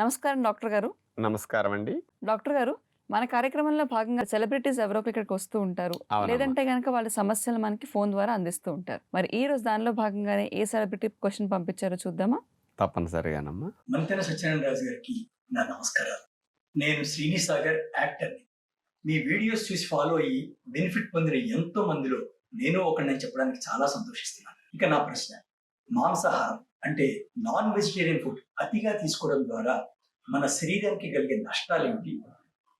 నమస్కారం డాక్టర్ గారు. నమస్కారం అండి డాక్టర్ గారు మన కార్యక్రమంలో భాగంగా సెలబ్రిటీస్ ఎవరో ఇక్కడికి వస్తూ ఉంటారు. లేదంటే కనుక వాళ్ళ సమస్యలు మనకి ఫోన్ ద్వారా అందిస్తూ ఉంటారు. మరి ఈ రోజు దానిలో భాగంగానే ఏ సెలబ్రిటీ క్వశ్చన్ పంపించారో చూద్దామా? తప్పనిసరిగానమ్మా. మంతెన సత్యనారాయణ రాజు గారికి నా నమస్కారాలు. నేను శ్రీని సాగర్ యాక్టర్ని. మీ వీడియోస్ చూసి ఫాలో అయ్యి బెనిఫిట్ పొందిన ఎంతో మందిలో నేను ఒకరిని చెప్పడానికి చాలా సంతోషిస్తున్నాను. ఇక నా ప్రశ్న మాంసాహారం అంటే నాన్ వెజిటేరియన్ ఫుడ్ అతిగా తీసుకోవడం ద్వారా మన శరీరానికి కలిగే నష్టాలు ఏమిటి?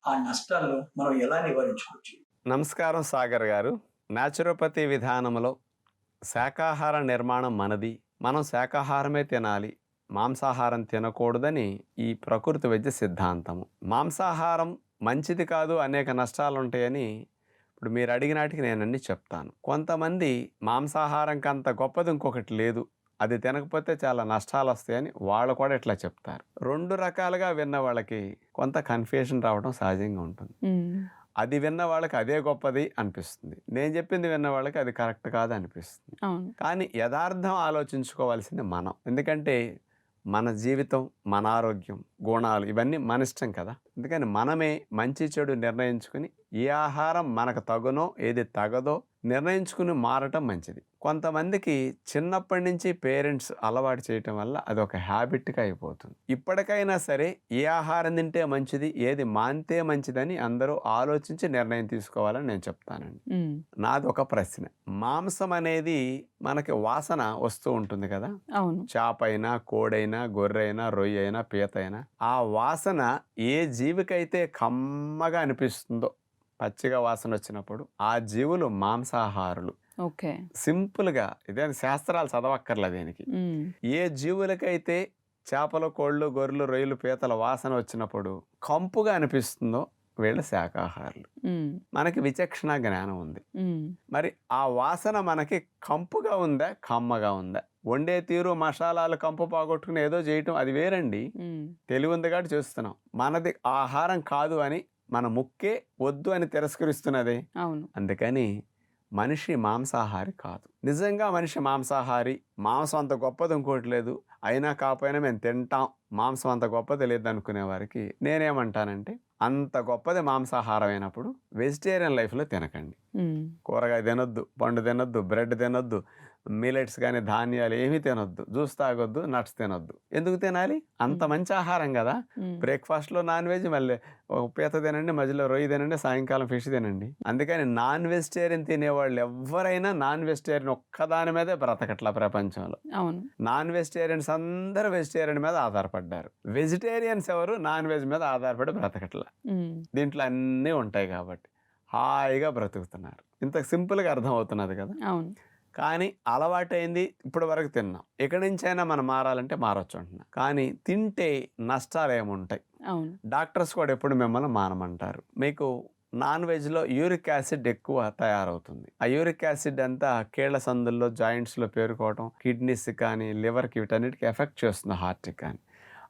ఆ నష్టాలను మనం ఎలా నివారించుకోవచ్చు? నమస్కారం సాగర్ గారు. న్యాచురోపతి విధానంలో శాకాహార నిర్మాణం మనది. మనం శాకాహారమే తినాలి. మాంసాహారం తినకూడదని ఈ ప్రకృతి వైద్య సిద్ధాంతము. మాంసాహారం మంచిది కాదు అనేక నష్టాలు ఉంటాయని ఇప్పుడు మీరు అడిగినాటికి నేను అన్ని చెప్తాను. కొంతమంది మాంసాహారం కంత గొప్పది ఇంకొకటి లేదు. అది తినకపోతే చాలా నష్టాలు వస్తాయని వాళ్ళు కూడా ఇట్లా చెప్తారు. రెండు రకాలుగా విన్న వాళ్ళకి కొంత కన్ఫ్యూషన్ రావడం సహజంగా ఉంటుంది. అది విన్న వాళ్ళకి అదే గొప్పది అనిపిస్తుంది. నేను చెప్పింది విన్న వాళ్ళకి అది కరెక్ట్ కాదు అనిపిస్తుంది. కానీ యథార్థం ఆలోచించుకోవాల్సింది మనం. ఎందుకంటే మన జీవితం మన ఆరోగ్యం గుణాలు ఇవన్నీ మన ఇష్టం కదా. అందుకని మనమే మంచి చెడు నిర్ణయించుకుని ఏ ఆహారం మనకు తగునో ఏది తగదో నిర్ణయించుకుని మారటం మంచిది. కొంతమందికి చిన్నప్పటి నుంచి పేరెంట్స్ అలవాటు చేయటం వల్ల అది ఒక హ్యాబిట్గా అయిపోతుంది. ఇప్పటికైనా సరే ఏ ఆహారం తింటే మంచిది ఏది మాంతే మంచిదని అందరూ ఆలోచించి నిర్ణయం తీసుకోవాలని నేను చెప్తానండి. నాది ఒక ప్రశ్న. మాంసం అనేది మనకి వాసన వస్తూ ఉంటుంది కదా. అవును. చేప అయినా కోడైనా గొర్రె అయినా రొయ్య అయినా పీత అయినా ఆ వాసన ఏ జీవికైతే కమ్మగా అనిపిస్తుందో పచ్చిగా వాసన వచ్చినప్పుడు ఆ జీవులు మాంసాహారులు. ఓకే. సింపుల్గా ఇదే శాస్త్రాలు చదవక్కర్లే దీనికి. ఏ జీవులకైతే చేపలు కోళ్ళు గొర్రెలు రొయ్యలు పీతల వాసన వచ్చినప్పుడు కంపుగా అనిపిస్తుందో వీళ్ళు శాకాహారులు. మనకి విచక్షణ జ్ఞానం ఉంది. మరి ఆ వాసన మనకి కంపుగా ఉందా కమ్మగా ఉందా? వండే తీరు మసాలాలు కంపు పోగొట్టుకుని ఏదో చేయటం అది వేరండి. తెలివి ఉంది కాబట్టి చూస్తున్నాం. మనది ఆహారం కాదు అని మన ముక్కే వద్దు అని తిరస్కరిస్తున్నది. అవును. అందుకని మనిషి మాంసాహారి కాదు. నిజంగా మనిషి మాంసాహారి మాంసం అంత గొప్పది ఇంకోటి లేదు. అయినా కాకపోయినా మేము తింటాం. మాంసం అంత గొప్పది లేదు అనుకునే వారికి నేనేమంటానంటే అంత గొప్పది మాంసాహారం అయినప్పుడు వెజిటేరియన్ లైఫ్లో తినకండి. కూరగాయ తినొద్దు పండు తినొద్దు బ్రెడ్ తినొద్దు మిలెట్స్ కానీ ధాన్యాలు ఏమీ తినొద్దు. జ్యూస్ తాగొద్దు నట్స్ తినొద్దు. ఎందుకు తినాలి? అంత మంచి ఆహారం కదా. బ్రేక్ఫాస్ట్లో నాన్ వెజ్ మళ్ళీ పీత తినండి మధ్యలో రొయ్య తినండి సాయంకాలం ఫిష్ తినండి. అందుకని నాన్ వెజిటేరియన్ తినేవాళ్ళు ఎవరైనా నాన్ వెజిటేరియన్ ఒక్కదాని మీదే బ్రతకట్ల ప్రపంచంలో. అవును. నాన్ వెజిటేరియన్స్ అందరూ వెజిటేరియన్ మీద ఆధారపడ్డారు. వెజిటేరియన్స్ ఎవరు? నాన్ వెజ్ మీద ఆధారపడి బ్రతకట్ల. దీంట్లో అన్నీ ఉంటాయి కాబట్టి హాయిగా బ్రతుకుతున్నారు. ఇంత సింపుల్గా అర్థమవుతున్నది కదా. అవును. కానీ అలవాటైంది ఇప్పటి వరకు తిన్నాం. ఎక్కడి నుంచైనా మనం మారాలంటే మారొచ్చు అంటున్నా. కానీ తింటే నష్టాలు ఏముంటాయి డాక్టర్స్ కూడా ఎప్పుడు మిమ్మల్ని మానమంటారు. మీకు నాన్ వెజ్లో యూరిక్ యాసిడ్ ఎక్కువ తయారవుతుంది. ఆ యూరిక్ యాసిడ్ అంతా కీళ్ళ సందుల్లో జాయింట్స్లో పేరుకోవడం కిడ్నీస్ కానీ లివర్కి వీటన్నిటికి ఎఫెక్ట్ చేస్తుంది హార్ట్కి కానీ.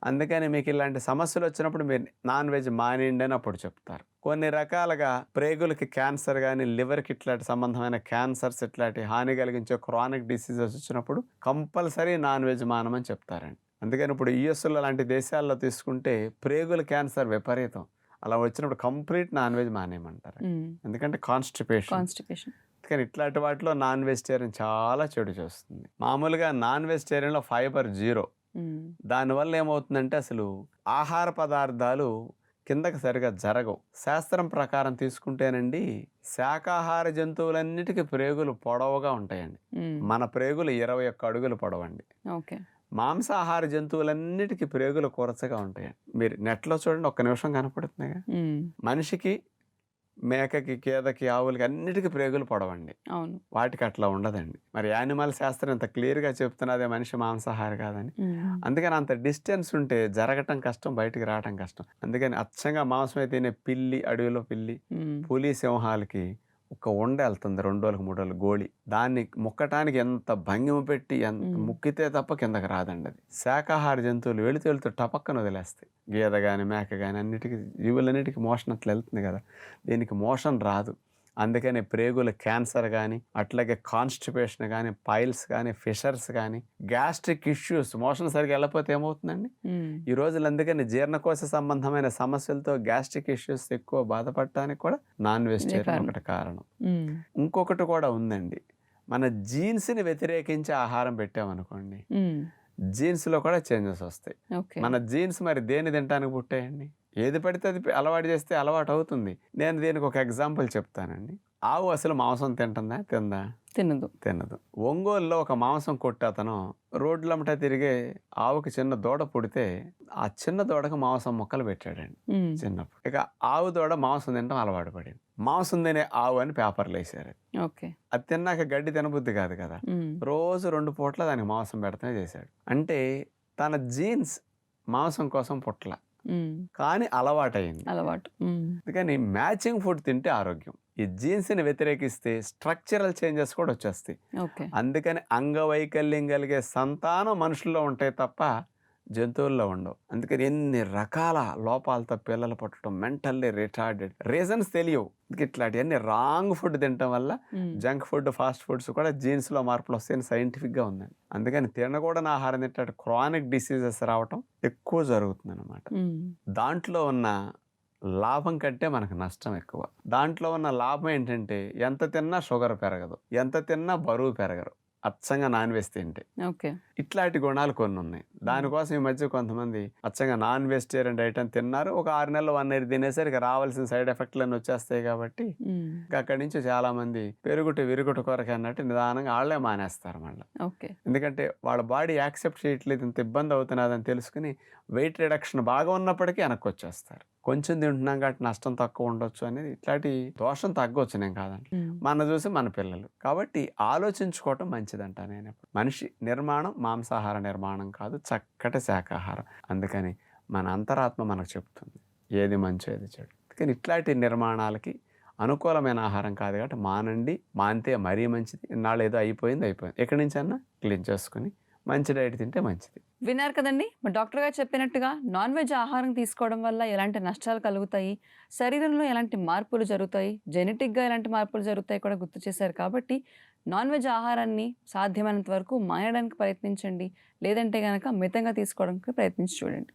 అందుకని మీకు ఇలాంటి సమస్యలు వచ్చినప్పుడు మీరు నాన్ వెజ్ మానేయండి అని అప్పుడు చెప్తారు. కొన్ని రకాలుగా ప్రేగులకి క్యాన్సర్ కానీ లివర్కి ఇట్లాంటి సంబంధమైన క్యాన్సర్స్ ఇట్లాంటి హాని కలిగించే క్రానిక్ డిసీజెస్ వచ్చినప్పుడు కంపల్సరీ నాన్ వెజ్ మానమని చెప్తారండి. అందుకని ఇప్పుడు యుఎస్లో లాంటి దేశాల్లో తీసుకుంటే ప్రేగుల క్యాన్సర్ విపరీతం. అలా వచ్చినప్పుడు కంప్లీట్ నాన్ వెజ్ మానేయమంటారు ఎందుకంటే కాన్స్టిపేషన్. కాన్స్టిపేషన్. కానీ ఇట్లాంటి వాటిలో నాన్ వెజిటేరియన్ చాలా చెడు చేస్తుంది. మామూలుగా నాన్ వెజిటేరియన్లో ఫైబర్ జీరో దానివల్ల ఏమవుతుందంటే అసలు ఆహార పదార్థాలు కిందకి సరిగా జరగవు. శాస్త్రం ప్రకారం తీసుకుంటేనండి శాకాహార జంతువులన్నిటికీ ప్రేగులు పొడవుగా ఉంటాయండి. మన ప్రేగులు ఇరవై ఒక్క అడుగులు పొడవండి. ఓకే. మాంసాహార జంతువులన్నిటికీ ప్రేగులు కొరచగా ఉంటాయండి. మీరు నెట్లో చూడండి ఒక్క నిమిషం కనపడుతున్నాయి ఉమ్, మనిషికి మేకకి గేదకి ఆవులకి అన్నిటికీ ప్రేగులు పొడవండి. అవును. వాటికి అట్లా ఉండదండి. మరి యానిమల్ శాస్త్రం ఇంత క్లియర్గా చెప్తున్నదే మనిషి మాంసాహారి కాదని. అందుకని అంత డిస్టెన్స్ ఉంటే జరగటం కష్టం బయటికి రావటం కష్టం. అందుకని అచ్చంగా మాంసం అయితేనే పిల్లి అడవిలో పిల్లి పులి సింహాలకి ఒక ఉండ వెళ్తుంది రెండు రోజులకు మూడు రోజులు గోళి. దాన్ని ముక్కటానికి ఎంత భంగిమ పెట్టి ఎంత. ముక్కితే తప్ప కిందకి రాదండి అది. శాకాహార జంతువులు వెళుతూ వెళుతూ టపక్కన వదిలేస్తాయి. గేదె కానీ మేక కానీ అన్నిటికీ జీవులన్నిటికీ మోషన్ అట్లా వెళ్తుంది కదా. దీనికి మోషన్ రాదు. అందుకని ప్రేగుల క్యాన్సర్ కానీ అట్లాగే కాన్స్టిపేషన్ కానీ పైల్స్ కానీ ఫిషర్స్ కానీ గ్యాస్ట్రిక్ ఇష్యూస్ మోషన్ సరిగా వెళ్ళకపోతే ఏమవుతుందండి? ఈ రోజులు అందుకని జీర్ణకోశ సంబంధమైన సమస్యలతో గ్యాస్ట్రిక్ ఇష్యూస్ ఎక్కువ బాధపడటానికి కూడా నాన్ వెజిటేరియన్. ఒకటి కారణం. ఇంకొకటి కూడా ఉందండి. మన జీన్స్ని వ్యతిరేకించి ఆహారం పెట్టామనుకోండి జీన్స్లో కూడా చేంజెస్ వస్తాయి. మన జీన్స్ మరి దేని తినడానికి పుట్టాయండి? ఏది పడితే అది అలవాటు చేస్తే అలవాటు అవుతుంది. నేను దీనికి ఒక ఎగ్జాంపుల్ చెప్తానండి. ఆవు అసలు మాంసం తింటుందా? తిందా? తినదు. తినదు. ఒంగోలులో ఒక మాంసం కొట్టి అతను రోడ్లమ్మట తిరిగే ఆవుకి చిన్న దూడ పుడితే ఆ చిన్న దూడకు మాంసం ముక్కలు పెట్టాడండి. చిన్నప్పుడు. ఇక ఆవు దూడ మాంసం తినడం అలవాటు పడింది. మాంసం తినే ఆవు అని పేపర్లు వేసారు ఓకే. అది తిన్నాక గడ్డి తినబుద్ధి కాదు కదా. రోజు రెండు పూట్ల దానికి మాంసం పెడతానే చేశాడు. అంటే తన జీన్స్ మాంసం కోసం పుట్ల కానీ అలవాటైంది అలవాటు. అందుకని మ్యాచింగ్ ఫుడ్ తింటే ఆరోగ్యం. ఈ జీన్స్ని వ్యతిరేకిస్తే స్ట్రక్చరల్ చేంజెస్ కూడా వచ్చేస్తాయి. అందుకని అంగవైకల్యం కలిగే సంతానం మనుషుల్లో ఉంటాయి తప్ప జంతువుల్లో ఉండవు. అందుకని ఎన్ని రకాల లోపాలతో పిల్లలు పుట్టడం మెంటల్లీ రిటార్డెడ్ రీజన్స్ తెలియవు. ఇట్లాంటివన్నీ రాంగ్ ఫుడ్ తినటం వల్ల జంక్ ఫుడ్ ఫాస్ట్ ఫుడ్స్ కూడా జీన్స్లో మార్పులు వస్తాయని సైంటిఫిక్గా ఉందండి. అందుకని తినకూడని ఆహారం తింటే క్రానిక్ డిసీజెస్ రావటం ఎక్కువ జరుగుతుంది అనమాట దాంట్లో ఉన్న లాభం కంటే మనకు నష్టం ఎక్కువ. దాంట్లో ఉన్న లాభం ఏంటంటే ఎంత తిన్నా షుగర్ పెరగదు. ఎంత తిన్నా బరువు పెరగరు. అచ్చంగా నాన్ వెజ్ తింటే ఓకే. ఇట్లాంటి గుణాలు కొన్ని ఉన్నాయి దానికోసం ఈ మధ్య కొంతమంది అచ్చంగా నాన్ వెజిటేరియన్ అని తిన్నారు. ఒక ఆరు నెలలు వన్ ఇయర్ తినేసరికి రావాల్సిన సైడ్ ఎఫెక్ట్లు అన్నీ వచ్చేస్తాయి కాబట్టి అక్కడి నుంచి చాలా మంది పెరుగుట విరుగుట కొరకు అన్నట్టు నిదానంగా వాళ్ళే మానేస్తారు మళ్ళీ. ఓకే. ఎందుకంటే వాళ్ళ బాడీ యాక్సెప్ట్ చేయట్లేదు ఇంత ఇబ్బంది అవుతున్నదని తెలుసుకుని వెయిట్ రిడక్షన్ బాగా ఉన్నప్పటికీ వెనక్కి వచ్చేస్తారు. కొంచెం తింటున్నాం కాబట్టి నష్టం తక్కువ ఉండొచ్చు అనేది ఇట్లాంటి దోషం తగ్గొచ్చు నేను కాదండి. మన చూసి మన పిల్లలు. కాబట్టి ఆలోచించుకోవటం మంచిదంట నేను మనిషి నిర్మాణం మాంసాహార నిర్మాణం కాదు చక్కటి శాకాహారం. అందుకని మన అంతరాత్మ మనకు చెప్తుంది. ఏది మంచో ఏది చెడు. కానీ ఇట్లాంటి నిర్మాణాలకి అనుకూలమైన ఆహారం కాదు కాబట్టి మానండి మానితే మరీ మంచిది. ఇన్నాళ్ళు ఏదో అయిపోయింది అయిపోయింది. ఎక్కడి నుంచి అన్నా క్లీన్ చేసుకుని మంచి డైట్ తింటే మంచిది. విన్నారు కదండి? మా డాక్టర్ గారు చెప్పినట్టుగా నాన్ వెజ్ ఆహారం తీసుకోవడం వల్ల ఎలాంటి నష్టాలు కలుగుతాయి? శరీరంలో ఎలాంటి మార్పులు జరుగుతాయి? జెనెటిక్గా ఎలాంటి మార్పులు జరుగుతాయి కూడా గుర్తు చేశారు కాబట్టి నాన్ వెజ్ ఆహారాన్ని సాధ్యమైనంత వరకు మానేయడానికి ప్రయత్నించండి. లేదంటే కనుక మితంగా తీసుకోవడానికి ప్రయత్నించి చూడండి.